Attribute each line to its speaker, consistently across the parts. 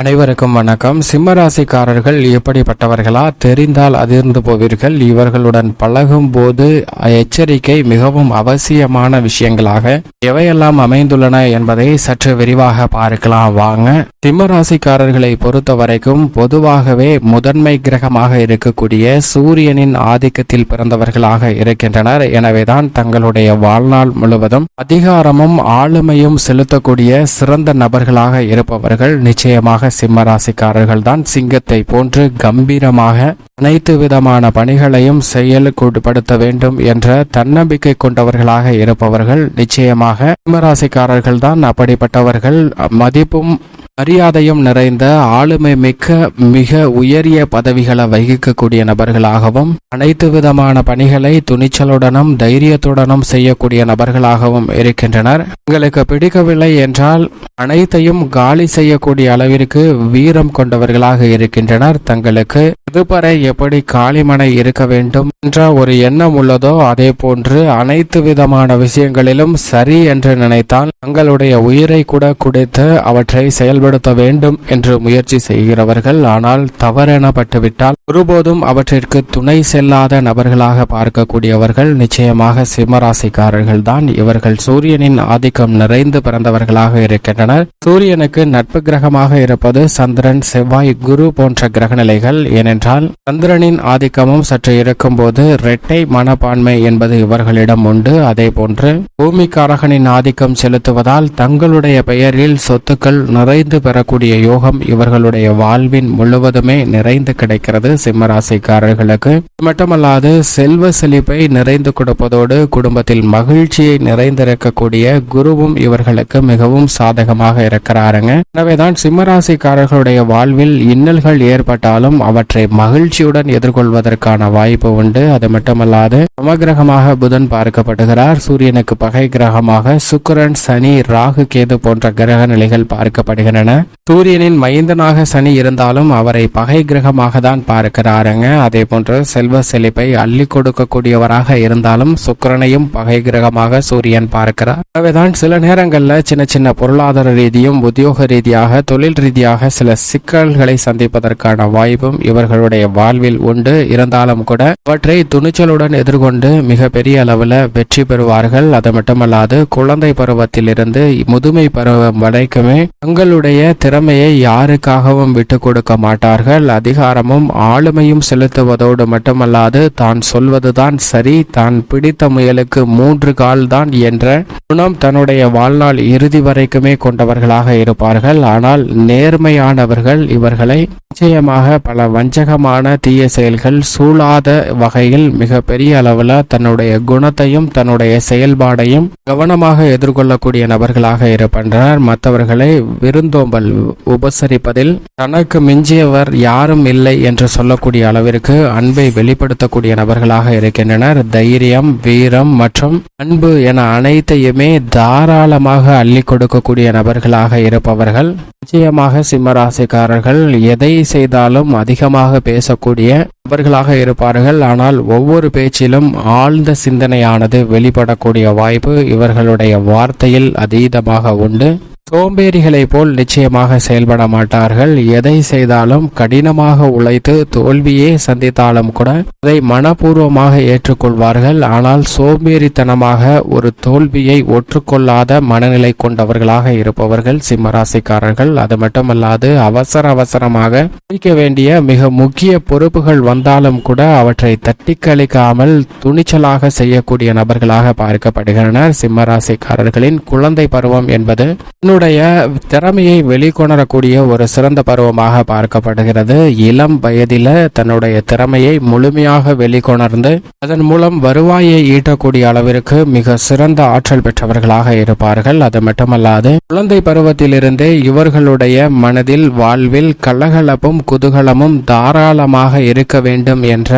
Speaker 1: அனைவருக்கும் வணக்கம். சிம்மராசிக்காரர்கள் எப்படிப்பட்டவர்களா? தெரிந்தால் அதிர்ந்து போவீர்கள். இவர்களுடன் பழகும் போது எச்சரிக்கை மிகவும் அவசியமான விஷயங்களாக எவையெல்லாம் அமைந்துள்ளன என்பதை சற்று விரிவாக பார்க்கலாம். வாங்க. சிம்மராசிக்காரர்களை பொறுத்த வரைக்கும் பொதுவாகவே முதன்மை கிரகமாக இருக்கக்கூடிய சூரியனின் ஆதிக்கத்தில் பிறந்தவர்களாக இருக்கின்றனர். எனவேதான் தங்களுடைய வாழ்நாள் முழுவதும் அதிகாரமும் ஆளுமையும் செலுத்தக்கூடிய சிறந்த நபர்களாக இருப்பவர்கள் நிச்சயமாக சிம்ம ராசிக்காரர்கள் தான் சிங்கத்தை போன்று கம்பீரமாக அனைத்து விதமான பணிகளையும் செயல்படுத்த வேண்டும் என்ற தன்னம்பிக்கை கொண்டவர்களாக இருப்பவர்கள் நிச்சயமாக சிம்மராசிக்காரர்கள்தான் தான் அப்படிப்பட்டவர்கள். மதிப்பும் மரியாதையும் நிறைந்த ஆளுமை மிக்க மிக உயரிய பதவிகளை வகிக்கக்கூடிய நபர்களாகவும் அனைத்து விதமான பணிகளை துணிச்சலுடனும் தைரியத்துடனும் செய்யக்கூடிய நபர்களாகவும் இருக்கின்றனர். உங்களுக்கு பிடிக்கவில்லை என்றால் அனைத்தையும் காலி செய்யக்கூடிய அளவிற்கு வீரம் கொண்டவர்களாக இருக்கின்றனர். தங்களுக்கு இதுவரை எப்படி காளிமனை இருக்க வேண்டும் என்ற ஒரு எண்ணம் உள்ளதோ அதே போன்று அனைத்து விதமான விஷயங்களிலும் சரி என்று நினைத்தால் தங்களுடைய உயிரை கூட குடித்து அவற்றை செயல்படுத்த வேண்டும் என்று முயற்சி செய்கிறவர்கள். ஆனால் தவறெனப்பட்டுவிட்டால் ஒருபோதும் அவற்றிற்கு துணை செல்லாத நபர்களாக பார்க்கக்கூடியவர்கள் நிச்சயமாக சிம்மராசிக்காரர்கள் தான். இவர்கள் சூரியனின் ஆதிக்கம் நிறைந்து பிறந்தவர்களாக இருக்கின்றனர். சூரியனுக்கு நட்பு கிரகமாக இருப்பது சந்திரன் செவ்வாய் குரு போன்ற கிரகநிலைகள் ஏனென்றால் சந்திரனின் ஆதிக்கமும் சற்று இருக்கும்போது இரட்டை மனப்பான்மை என்பது இவர்களிடம் உண்டு. அதே போன்று பூமிக்காரகனின் ஆதிக்கம் செலுத்துவதால் தங்களுடைய பெயரில் சொத்துக்கள் நிறைந்து பெறக்கூடிய யோகம் இவர்களுடைய வாழ்வின் முழுவதுமே நிறைந்து கிடைக்கிறது சிம்மராசிக்காரர்களுக்கு. மட்டுமல்லாது செல்வ செழிப்பை நிறைந்து கொடுப்பதோடு குடும்பத்தில் மகிழ்ச்சியை நிறைந்திருக்கக்கூடிய குருவும் இவர்களுக்கு மிகவும் சாதகமாக இருக்கிறாருங்க. எனவேதான் சிம்மராசிக்காரர்களுடைய வாழ்வில் இன்னல்கள் ஏற்பட்டாலும் அவற்றை மகிழ்ச்சியுடன் எதிர்கொள்வதற்கான வாய்ப்பு உண்டு. அது மட்டுமல்லாது சமகிரகமாக புதன் பார்க்கப்படுகிறார். சூரியனுக்கு பகை கிரகமாக சுக்கிரன் சனி ராகு கேது போன்ற கிரக நிலைகள் பார்க்கப்படுகின்றன. சூரியனின் மைந்தனாக சனி இருந்தாலும் அவரை பகை கிரகமாக தான் பார்க்கிறாருங்க. அதே போன்று செல்வ செழிப்பை அள்ளி கொடுக்கக்கூடியவராக இருந்தாலும் சுக்கிரனையும் பகை கிரகமாக சூரியன் பார்க்கிறார். எனவேதான் சில நேரங்களில் சின்ன சின்ன பொருளாதார ரீதியும் உத்தியோக ரீதியாக தொழில் ரீதியாக சில சிக்கல்களை சந்திப்பதற்கான வாய்ப்பும் இவர்கள் இவர்களுடைய வாழ்வில் உண்டு. இருந்தாலும் கூட அவற்றை துணிச்சலுடன் எதிர்கொண்டு மிகப்பெரிய அளவில் வெற்றி பெறுவார்கள். அது மட்டுமல்லாது குழந்தை பருவத்திலிருந்து முதுமை பருவம் வரைக்குமே தங்களுடைய திறமையை யாருக்காகவும் விட்டு கொடுக்க மாட்டார்கள். அதிகாரமும் ஆளுமையும் செலுத்துவதோடு மட்டுமல்லாது தான் சொல்வதுதான் சரி. தான் பிடித்த முயலுக்கு மூன்று கால் தான் என்ற குணம் தன்னுடைய வாழ்நாள் இறுதி வரைக்குமே கொண்டவர்களாக இருப்பார்கள். ஆனால் நேர்மையானவர்கள் இவர்களை நிச்சயமாக பல வஞ்சகமான தீய செயல்கள் சூழாத வகையில் மிக பெரிய அளவில் தன்னுடைய குணத்தையும் தன்னுடைய செயல்பாடையும் கவனமாக எதிர்கொள்ளக்கூடிய நபர்களாக இருக்கின்றனர் மற்றவர்களை விருந்தோம்பல் உபசரிப்பதில் தனக்கு மிஞ்சியவர் யாரும் இல்லை என்று சொல்லக்கூடிய அளவிற்கு அன்பை வெளிப்படுத்தக்கூடிய நபர்களாக இருக்கின்றனர். தைரியம் வீரம் மற்றும் அன்பு என அனைத்தையுமே தாராளமாக அள்ளி கொடுக்கக்கூடிய நபர்களாக இருப்பவர்கள். நிச்சயமாக சிம்மராசிக்காரர்கள் எதை செய்தாலும் அதிகமாக பேசக்கூடிய நபர்களாக இருப்பார்கள். ஆனால் ஒவ்வொரு பேச்சிலும் ஆழ்ந்த சிந்தனையானது வெளிப்படக்கூடிய வாய்ப்பு இவர்களுடைய வார்த்தையில் அதீதமாக உண்டு. சோம்பேறிகளைப் போல் நிச்சயமாக செயல்பட மாட்டார்கள். எதை செய்தாலும் கடினமாக உழைத்து தோல்வியே சந்தித்தாலும் கூட அதை மனப்பூர்வமாக ஏற்றுக்கொள்வார்கள். ஆனால் சோம்பேறித்தனமாக ஒரு தோல்வியை ஒற்றுக்கொள்ளாத மனநிலை கொண்டவர்களாக இருப்பவர்கள் சிம்மராசிக்காரர்கள். அது மட்டுமல்லாது அவசர அவசரமாக முடிக்க வேண்டிய மிக முக்கிய பொறுப்புகள் வந்தாலும் கூட அவற்றை தட்டி கழிக்காமல் துணிச்சலாக செய்யக்கூடிய நபர்களாக பார்க்கப்படுகின்றனர். சிம்மராசிக்காரர்களின் குழந்தை பருவம் என்பது தன்னுடைய திறமையை வெளிக்கொணரக்கூடிய ஒரு சிறந்த பருவமாக பார்க்கப்படுகிறது. இளம் வயதில தன்னுடைய திறமையை முழுமையாக வெளிக்கொணர்ந்து அதன் மூலம் வருவாயை ஈட்டக்கூடிய அளவிற்கு மிக சிறந்த ஆற்றல் பெற்றவர்களாக இருப்பார்கள். அது மட்டுமல்லாது குழந்தை பருவத்திலிருந்தே இவர்களுடைய மனதில் வாழ்வில் கலகலப்பும் குதூகலமும் தாராளமாக இருக்க வேண்டும் என்ற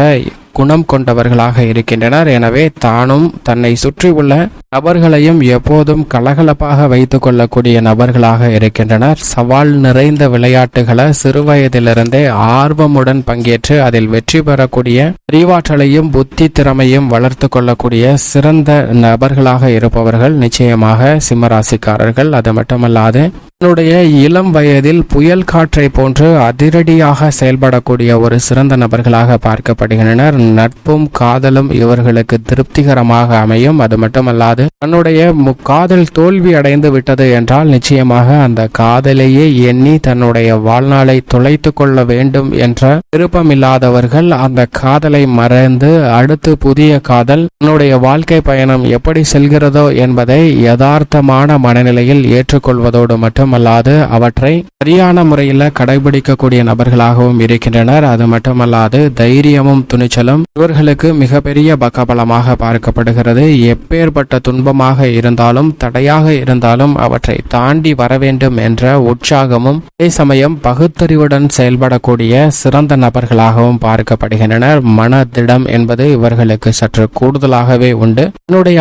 Speaker 1: குணம் கொண்டவர்களாக இருக்கின்றனர். எனவே தானும் தன்னை சுற்றியுள்ள நபர்களையும் எப்போதும் கலகலப்பாக வைத்துக் கொள்ளக்கூடிய நபர்களாக இருக்கின்றனர். சவால் நிறைந்த விளையாட்டுகளை சிறுவயதிலிருந்தே ஆர்வமுடன் பங்கேற்று அதில் வெற்றி பெறக்கூடிய அறிவாற்றலையும் புத்தி திறமையும் வளர்த்து கொள்ளக்கூடிய சிறந்த நபர்களாக இருப்பவர்கள் நிச்சயமாக சிம்மராசிக்காரர்கள் அது மட்டுமல்லாது தன்னுடைய இளம் வயதில் புயல் காற்றை போன்று அதிரடியாக செயல்படக்கூடிய ஒரு சிறந்த நபர்களாக பார்க்கப்படுகின்றனர். நட்பும் காதலும் இவர்களுக்கு திருப்திகரமாக அமையும். அது மட்டுமல்லாது தன்னுடைய மு- காதல் தோல்வி அடைந்து விட்டது என்றால் நிச்சயமாக அந்த காதலையே எண்ணி தன்னுடைய வாழ்நாளை துளைத்து கொள்ள வேண்டும் என்ற விருப்பமில்லாதவர்கள் அந்த காதலை மறந்து அடுத்து புதிய காதல் தன்னுடைய வாழ்க்கை பயணம் எப்படி செல்கிறதோ என்பதை யதார்த்தமான மனநிலையில் ஏற்றுக்கொள்வதோடு மட்டும் மட்டுமல்லாது அவற்றை சரியான முறையில் கடைபிடிக்கக்கூடிய நபர்களாகவும் இருக்கின்றனர். அது மட்டுமல்லாது தைரியமும் துணிச்சலும் இவர்களுக்கு மிகப்பெரிய பக்கபலமாக பார்க்கப்படுகிறது. எப்பேற்பட்ட துன்பமாக இருந்தாலும் தடையாக இருந்தாலும் அவற்றை தாண்டி வர வேண்டும் என்ற உற்சாகமும் அதே சமயம் பகுத்தறிவுடன் செயல்படக்கூடிய சிறந்த நபர்களாகவும் பார்க்கப்படுகின்றனர். மன திடம் என்பது இவர்களுக்கு சற்று கூடுதலாகவே உண்டு. தன்னுடைய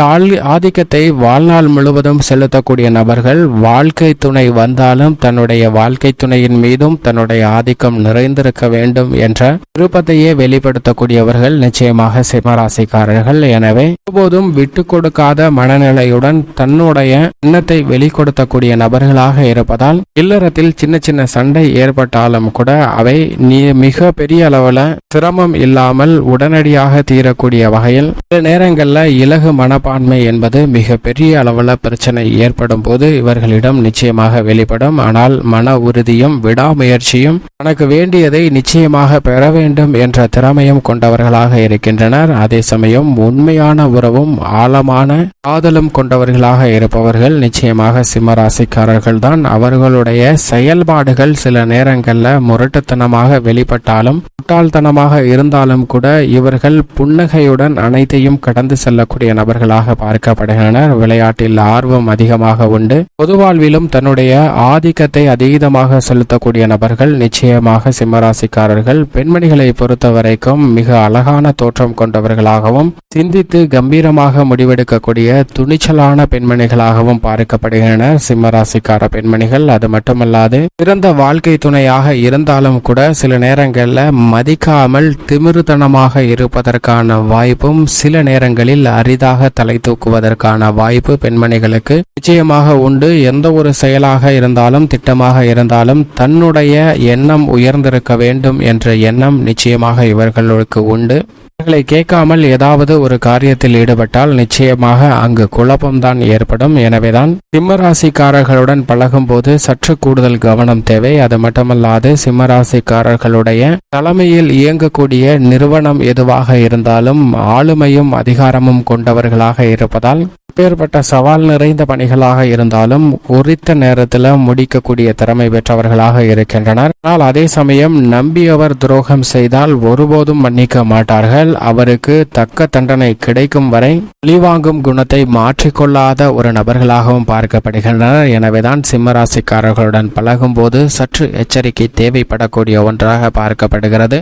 Speaker 1: ஆதிக்கத்தை வாழ்நாள் முழுவதும் செலுத்தக்கூடிய நபர்கள் வாழ்க்கை துணை வந்தாலும் தன்னுடைய வாழ்க்கை துணையின் மீதும் தன்னுடைய ஆதிக்கம் நிறைந்திருக்க வேண்டும் என்ற விருப்பத்தையே வெளிப்படுத்தக்கூடியவர்கள் நிச்சயமாக சிம்மராசிக்காரர்கள். எனவே ஒருபோதும் விட்டு கொடுக்காத மனநிலையுடன் தன்னுடைய எண்ணத்தை வெளிக்கொடுத்தக்கூடிய நபர்களாக இருப்பதால் இல்லறத்தில் சின்ன சின்ன சண்டை ஏற்பட்டாலும் கூட அவை நீ மிக பெரிய அளவுல சிரமம் இல்லாமல் உடனடியாக தீரக்கூடிய வகையில் சில நேரங்களில் இலகு மனப்பான்மை என்பது மிக பெரிய அளவுல பிரச்சனை ஏற்படும் போது இவர்களிடம் நிச்சயமாக வெளிப்படும். ஆனால் மன உறுதியும் விடாமுயற்சியும் தனக்கு வேண்டியதை நிச்சயமாக பெற வேண்டும் என்ற திறமையும் கொண்டவர்களாக இருக்கின்றனர். அதே சமயம் உண்மையான உறவும் ஆழமான காதலும் கொண்டவர்களாக இருப்பவர்கள் நிச்சயமாக சிம்மராசிக்காரர்கள் தான் அவர்களுடைய செயல்பாடுகள் சில நேரங்களில் முரட்டுத்தனமாக வெளிப்பட்டாலும் முட்டாள்தனமாக இருந்தாலும் கூட இவர்கள் புன்னகையுடன் அனைத்தையும் கடந்து செல்லக்கூடிய நபர்களாக பார்க்கப்படுகின்றனர். விளையாட்டில் ஆர்வம் அதிகமாக உண்டு. பொது வாழ்விலும் தன்னுடைய ஆதிக்கத்தை அதீதமாக செலுத்தக்கூடிய நபர்கள் நிச்சயமாக சிம்மராசிக்காரர்கள் பெண்மணிகளை பொறுத்த வரைக்கும் மிக அழகான தோற்றம் கொண்டவர்களாகவும் சிந்தித்து கம்பீரமாக முடிவெடுக்கக்கூடிய துணிச்சலான பெண்மணிகளாகவும் பார்க்கப்படுகின்றனர் சிம்மராசிக்கார பெண்மணிகள். அது மட்டுமல்லாது சிறந்த வாழ்க்கை துணையாக இருந்தாலும் கூட சில நேரங்களில் மதிக்காமல் திமிருத்தனமாக இருப்பதற்கான வாய்ப்பும் சில நேரங்களில் அரிதாக தலை தூக்குவதற்கான வாய்ப்பு பெண்மணிகளுக்கு நிச்சயமாக உண்டு. எந்த ஒரு செயலாக இருந்தாலும் திட்டமாக இருந்தாலும் தன்னுடைய எண்ணம் உயர்ந்திருக்க வேண்டும் என்ற எண்ணம் நிச்சயமாக இவர்களுக்கு உண்டு. இவர்களை கேட்காமல் ஏதாவது ஒரு காரியத்தில் ஈடுபட்டால் நிச்சயமாக அங்கு குழப்பம்தான் ஏற்படும். எனவேதான் சிம்மராசிக்காரர்களுடன் பழகும்போது சற்று கூடுதல் கவனம் தேவை. அது மட்டுமல்லாது சிம்மராசிக்காரர்களுடைய தலைமையில் இயங்கக்கூடிய நிறுவனம் எதுவாக இருந்தாலும் ஆளுமையும் அதிகாரமும் கொண்டவர்களாக இருப்பதால் எப்பேற்பட்ட சவால் நிறைந்த பணிகளாக இருந்தாலும் குறித்த நேரத்தில் முடிக்கக்கூடிய திறமை பெற்றவர்களாக இருக்கின்றனர். ஆனால் அதே சமயம் நம்பியவர் துரோகம் செய்தால் ஒருபோதும் மன்னிக்க மாட்டார்கள். அவருக்கு தக்க தண்டனை கிடைக்கும் வரை பழிவாங்கும் குணத்தை மாற்றிக்கொள்ளாத ஒரு நபர்களாகவும் பார்க்கப்படுகின்றனர். எனவேதான் சிம்மராசிக்காரர்களுடன் பழகும்போது சற்று எச்சரிக்கை தேவைப்படக்கூடிய ஒன்றாக பார்க்கப்படுகிறது.